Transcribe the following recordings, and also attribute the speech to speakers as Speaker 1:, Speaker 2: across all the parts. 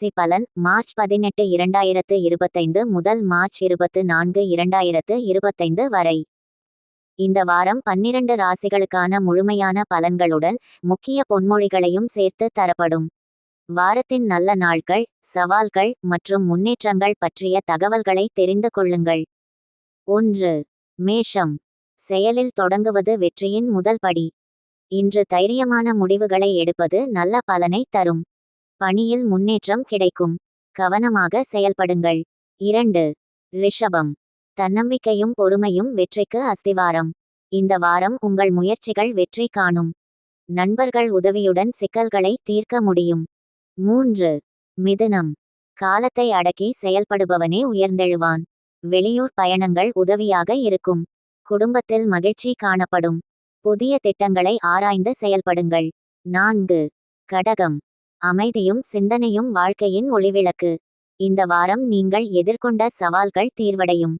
Speaker 1: ராசி பலன் மார்ச் பதினெட்டு இரண்டாயிரத்து இருபத்தைந்து முதல் மார்ச் இருபத்து நான்கு இரண்டாயிரத்து இருபத்தைந்து வரை. இந்த வாரம் பன்னிரண்டு ராசிகளுக்கான முழுமையான பலன்களுடன் முக்கிய பொன்மொழிகளையும் சேர்த்து தரப்படும். வாரத்தின் நல்ல நாட்கள் சவால்கள் மற்றும் முன்னேற்றங்கள் பற்றிய தகவல்களை தெரிந்து கொள்ளுங்கள். ஒன்று மேஷம். செயலில் தொடங்குவது வெற்றியின் முதல் படி. இன்று தைரியமான முடிவுகளை எடுப்பது நல்ல பலனை தரும். பணியில் முன்னேற்றம் கிடைக்கும். கவனமாக செயல்படுங்கள். இரண்டு ரிஷபம். தன்னம்பிக்கையும் பொறுமையும் வெற்றிக்கு அஸ்திவாரம். இந்த வாரம் உங்கள் முயற்சிகள் வெற்றி காணும். நண்பர்கள் உதவியுடன் சிக்கல்களை தீர்க்க முடியும். மூன்று மிதுனம். காலத்தை அடக்கி செயல்படுபவனே உயர்ந்தெழுவான். வெளியூர் பயணங்கள் உதவியாக இருக்கும். குடும்பத்தில் மகிழ்ச்சி காணப்படும். புதிய திட்டங்களை ஆராய்ந்து செயல்படுங்கள். நான்கு கடகம். அமைதியும் சிந்தனையும் வாழ்க்கையின் ஒளிவிளக்கு. இந்த வாரம் நீங்கள் எதிர்கொண்ட சவால்கள் தீர்வடையும்.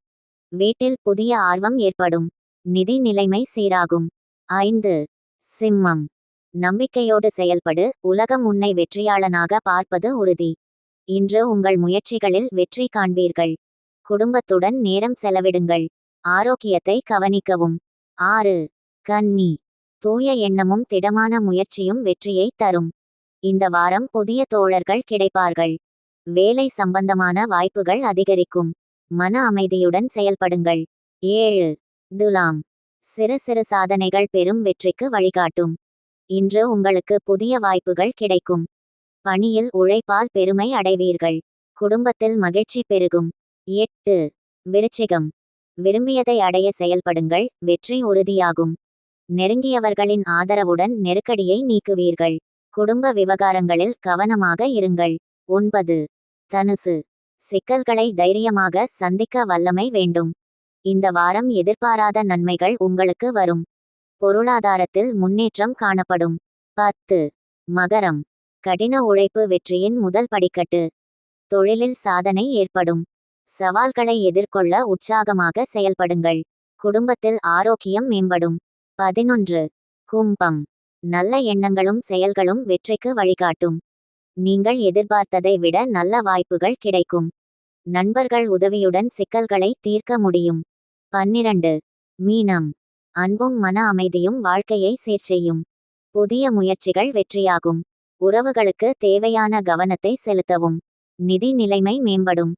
Speaker 1: வீட்டில் புதிய ஆர்வம் ஏற்படும். நிதி நிலைமை சீராகும். ஐந்து. சிம்மம். நம்பிக்கையோடு செயல்படு. உலகம் உன்னை வெற்றியாளனாக பார்ப்பது உறுதி. இன்று உங்கள் முயற்சிகளில் வெற்றி காண்பீர்கள். குடும்பத்துடன் நேரம் செலவிடுங்கள். ஆரோக்கியத்தை கவனிக்கவும். ஆறு. கன்னி. தூய எண்ணமும் திடமான முயற்சியும் வெற்றியை தரும். இந்த வாரம் புதிய தோழர்கள் கிடைப்பார்கள். வேலை சம்பந்தமான வாய்ப்புகள் அதிகரிக்கும். மன அமைதியுடன் செயல்படுங்கள். ஏழு. துலாம். சிறு சிறு சாதனைகள் பெரும் வெற்றிக்கு வழிகாட்டும். இன்று உங்களுக்கு புதிய வாய்ப்புகள் கிடைக்கும். பணியில் உழைப்பால் பெருமை அடைவீர்கள். குடும்பத்தில் மகிழ்ச்சி பெருகும். எட்டு. விருச்சிகம். விரும்பியதை அடைய செயல்படுங்கள். வெற்றி உறுதியாகும். நெருங்கியவர்களின் ஆதரவுடன் நெருக்கடியை நீக்குவீர்கள். குடும்ப விவகாரங்களில் கவனமாக இருங்கள். ஒன்பது. தனுசு. சிக்கல்களை தைரியமாக சந்திக்க வல்லமை வேண்டும். இந்த வாரம் எதிர்பாராத நன்மைகள் உங்களுக்கு வரும். பொருளாதாரத்தில் முன்னேற்றம் காணப்படும். பத்து. மகரம். கடின உழைப்பு வெற்றியின் முதல் படிக்கட்டு. தொழிலில் சாதனை ஏற்படும். சவால்களை எதிர்கொள்ள உற்சாகமாக செயல்படுங்கள். குடும்பத்தில் ஆரோக்கியம் மேம்படும். பதினொன்று. கும்பம். நல்ல எண்ணங்களும் செயல்களும் வெற்றிக்கு வழிகாட்டும். நீங்கள் எதிர்பார்த்ததை விட நல்ல வாய்ப்புகள் கிடைக்கும். நண்பர்கள் உதவியுடன் சிக்கல்களை தீர்க்க முடியும். பன்னிரண்டு. மீனம். அன்பும் மன அமைதியும் வாழ்க்கையை சீர்செய்யும் புதிய முயற்சிகள் வெற்றியாகும். உறவுகளுக்கு தேவையான கவனத்தை செலுத்தவும். நிதி நிலைமை மேம்படும்.